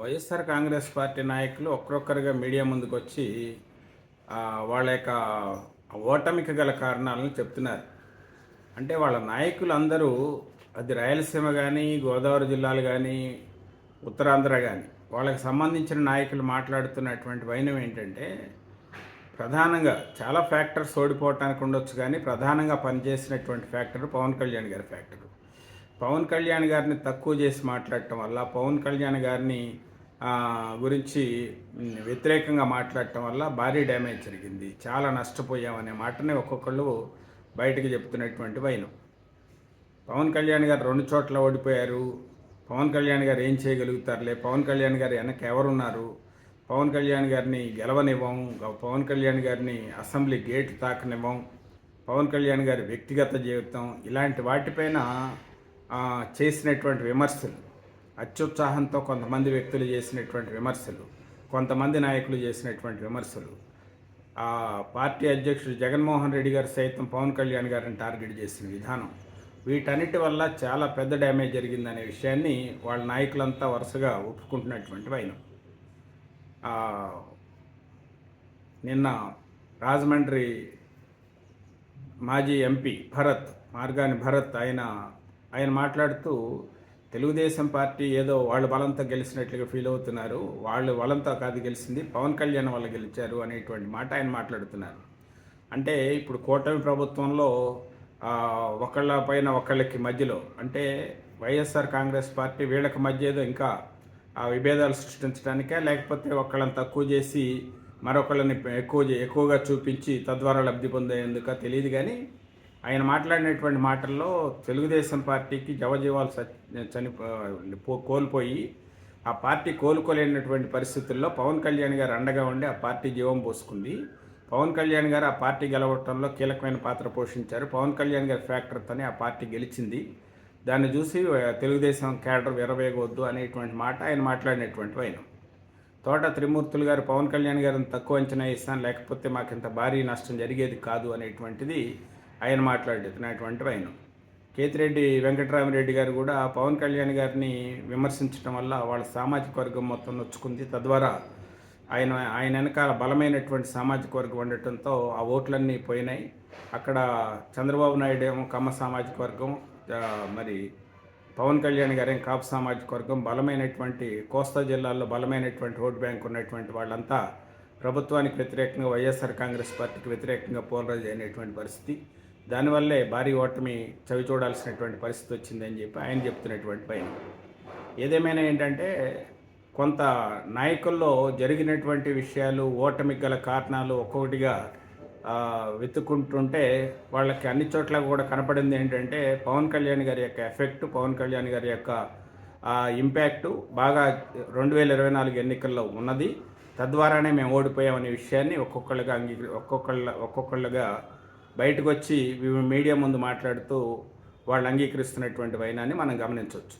YSR Congress party నాయకులు ఒక్కొక్కరుగా media ముందుకు వచ్చి వాళ్ళ యొక్క ఓటమికి గల కారణాలను చెప్తున్నారు. అంటే వాళ్ళ నాయకులు అందరూ అది రాయలసీమ కానీ గోదావరి జిల్లాలు కానీ ఉత్తరాంధ్ర కానీ వాళ్ళకి సంబంధించిన నాయకులు మాట్లాడుతున్నటువంటి వైనం ఏంటంటే ప్రధానంగా చాలా ఫ్యాక్టర్స్ ఓడిపోవటానికి ఉండొచ్చు కానీ ప్రధానంగా పనిచేసినటువంటి ఫ్యాక్టర్ పవన్ కళ్యాణ్ గారి ఫ్యాక్టర్. పవన్ కళ్యాణ్ గారిని తక్కువ చేసి మాట్లాడటం వల్ల పవన్ కళ్యాణ్ గారిని గురించి వ్యతిరేకంగా మాట్లాడటం వల్ల భారీ డ్యామేజ్ జరిగింది. చాలా నష్టపోయామనే మాటని ఒక్కొక్కళ్ళు బయటకు చెప్తున్నటువంటి వైనం. పవన్ కళ్యాణ్ గారు రెండు చోట్ల ఓడిపోయారు. పవన్ కళ్యాణ్ గారు ఏం చేయగలుగుతారులే? పవన్ కళ్యాణ్ గారు వెనక ఎవరున్నారు? పవన్ కళ్యాణ్ గారిని గెలవనివ్వం. పవన్ కళ్యాణ్ గారిని అసెంబ్లీ గేట్ తాకనివ్వం. పవన్ కళ్యాణ్ గారి వ్యక్తిగత జీవితం. ఇలాంటి వాటిపైన చేసినటువంటి విమర్శలు అత్యుత్సాహంతో కొంతమంది వ్యక్తులు చేసినటువంటి విమర్శలు కొంతమంది నాయకులు చేసినటువంటి విమర్శలు ఆ పార్టీ అధ్యక్షుడు జగన్మోహన్ రెడ్డి గారు సైతం పవన్ కళ్యాణ్ గారిని టార్గెట్ చేసిన విధానం. వీటన్నిటి వల్ల చాలా పెద్ద డ్యామేజ్ జరిగిందనే విషయాన్ని వాళ్ళ నాయకులంతా వరుసగా ఒప్పుకుంటున్నటువంటి వైనం. నిన్న రాజమండ్రి మాజీ ఎంపీ భరత్ మార్గాని భరత్ ఆయన ఆయన మాట్లాడుతూ తెలుగుదేశం పార్టీ ఏదో వాళ్ళు బలంతో గెలిచినట్లుగా ఫీల్ అవుతున్నారు. వాళ్ళు బలంతో కాదు గెలిచింది పవన్ కళ్యాణ్ వల్ల గెలిచారు అనేటువంటి మాట ఆయన మాట్లాడుతున్నారు. అంటే ఇప్పుడు కూటమి ప్రభుత్వంలో ఒకళ్ళ పైన ఒకళ్ళకి మధ్యలో అంటే వైఎస్ఆర్ కాంగ్రెస్ పార్టీ వీళ్ళకి మధ్య ఏదో ఇంకా ఆ విభేదాలు సృష్టించడానికే లేకపోతే ఒకళ్ళని తక్కువ చేసి మరొకళ్ళని ఎక్కువ చే- ఎక్కువగా చూపించి తద్వారా లబ్ధి పొందేందుక తెలియదు కానీ ఆయన మాట్లాడినటువంటి మాటల్లో తెలుగుదేశం పార్టీకి జవజీవాలు సచ్- చని కోల్పోయి ఆ పార్టీ కోలుకోలేనటువంటి పరిస్థితుల్లో పవన్ కళ్యాణ్ గారు అండగా ఉండి ఆ పార్టీ జీవం పోసుకుంది. పవన్ కళ్యాణ్ గారు ఆ పార్టీ గెలవటంలో కీలకమైన పాత్ర పోషించారు. పవన్ కళ్యాణ్ గారి ఫ్యాక్టర్తోనే ఆ పార్టీ గెలిచింది. దాన్ని చూసి తెలుగుదేశం క్యాడర్ విరవేయవద్దు అనేటువంటి మాట ఆయన మాట్లాడినటువంటి ఆయన. తోట త్రిమూర్తులు గారు పవన్ కళ్యాణ్ గారిని తక్కువ అంచనా ఇస్తాను లేకపోతే మాకు ఇంత భారీ నష్టం జరిగేది కాదు అనేటువంటిది ఆయన మాట్లాడుతున్నటువంటి ఆయన. కేతిరెడ్డి వెంకటరామిరెడ్డి గారు కూడా పవన్ కళ్యాణ్ గారిని విమర్శించడం వల్ల వాళ్ళ సామాజిక వర్గం మొత్తం నొచ్చుకుంది. తద్వారా ఆయన ఆయన వెనకాల బలమైనటువంటి సామాజిక వర్గం ఉండటంతో ఆ ఓట్లన్నీ పోయినాయి. అక్కడ చంద్రబాబు నాయుడు ఏమో కమ్మ సామాజిక వర్గం మరి పవన్ కళ్యాణ్ గారేం కాపు సామాజిక వర్గం బలమైనటువంటి కోస్తా జిల్లాల్లో బలమైనటువంటి ఓట్ బ్యాంక్ ఉన్నటువంటి వాళ్ళంతా ప్రభుత్వానికి వ్యతిరేకంగా వైఎస్ఆర్ కాంగ్రెస్ పార్టీకి వ్యతిరేకంగా పోలరైజ్ అయినటువంటి పరిస్థితి. దానివల్లే భారీ ఓటమి చవి చూడాల్సినటువంటి పరిస్థితి వచ్చిందని చెప్పి ఆయన చెప్తున్నటువంటి పైన. ఏదేమైనా ఏంటంటే కొంత నాయకుల్లో జరిగినటువంటి విషయాలు ఓటమికి గల కారణాలు ఒక్కొక్కటిగా వెతుక్కుంటుంటే వాళ్ళకి అన్ని చోట్ల కూడా కనపడింది ఏంటంటే పవన్ కళ్యాణ్ గారి యొక్క ఎఫెక్ట్ పవన్ కళ్యాణ్ గారి యొక్క ఇంపాక్ట్ బాగా రెండు వేల ఇరవై నాలుగు ఎన్నికల్లో ఉన్నది. తద్వారానే మేము ఓడిపోయామనే విషయాన్ని ఒక్కొక్కళ్ళుగా అంగీకరి ఒక్కొక్కళ్ళ ఒక్కొక్కళ్ళుగా బయటకు వచ్చి మీడియా ముందు మాట్లాడుతూ వాళ్ళు అంగీకరిస్తున్నటువంటి వైనాన్ని మనం గమనించవచ్చు.